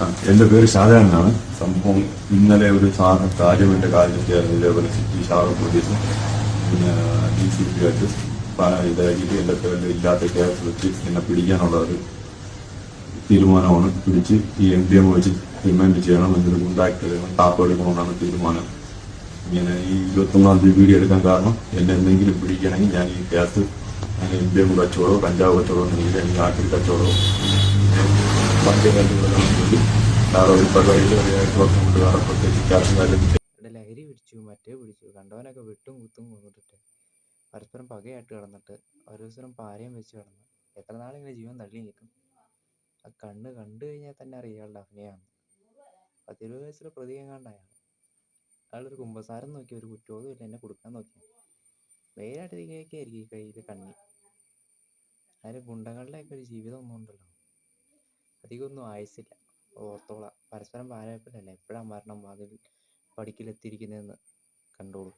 ആ, എന്റെ പേര് ഷാജാൻ എന്നാണ് സംഭവം ഇന്നലെ ഒരു സാറ് കാര്യം ഇതേപോലെ സിറ്റി ഷാറ് പോലീസും പിന്നെ ഡി സി പി ആയിട്ട് ഇതാക്കിയിട്ട് പേരിൽ ഇല്ലാത്ത കേസ് വെച്ച് എന്നെ പിടിക്കാനുള്ള ഒരു തീരുമാനമാണ്. പിടിച്ച് ഈ എം ഡി എം വെച്ച് റിമാൻഡ് ചെയ്യണം എന്നൊരു കോണ്ടാക്ട് ചെയ്യണം ടാപ്പ് എടുക്കണമെന്നാണ് തീരുമാനം. ഇങ്ങനെ ഈ ഇരുപത്തൊന്നാം തീയതി വീഡിയോ എടുക്കാൻ കാരണം എന്നെ എന്തെങ്കിലും പിടിക്കണമെങ്കിൽ ഞാൻ ഈ കേസ് എം ഡി എം കച്ചവടമോ കഞ്ചാവ് കച്ചവടമോ എന്തെങ്കിലും ആട്ടിൽ കച്ചവടമോ ലഹരി പിടിച്ചു മറ്റേ പിടിച്ചു. കണ്ടവനൊക്കെ വെട്ടും കുത്തും കൊന്നിട്ടിട്ട് പരസ്പരം പകയായിട്ട് കിടന്നിട്ട് ദിവസം പാരയും വെച്ച് കിടന്നു എത്ര നാളിങ്ങനെ ജീവൻ തള്ളി നിൽക്കും? ആ കണ്ണ് കണ്ടു കഴിഞ്ഞാൽ തന്നെ അറിയാം ഇയാളുടെ അഭിനയമാണ്. പത്തിരുപത് വയസ്സിലെ പ്രതി എങ്ങാണ്ടായ അയാളൊരു കുമ്പസാരം നോക്കി ഒരു കുറ്റബോധവും ഇല്ല എന്നെ കൊടുക്കാൻ നോക്കി. മെയിനായിട്ട് ആയിരിക്കും ഈ കയ്യിൽ കണ്ണി. അതിന് ഗുണ്ടകളുടെയൊക്കെ ഒരു ജീവിതം ഒന്നും ഉണ്ടല്ലോ. അധികമൊന്നും ആയുസില്ല ഓർത്തോളാം. പരസ്പരം പാരയപ്പലല്ല എപ്പോഴാണ് മരണം? അതിൽ പടിക്കലെത്തിയിരിക്കുന്നതെന്ന് കണ്ടോളൂ.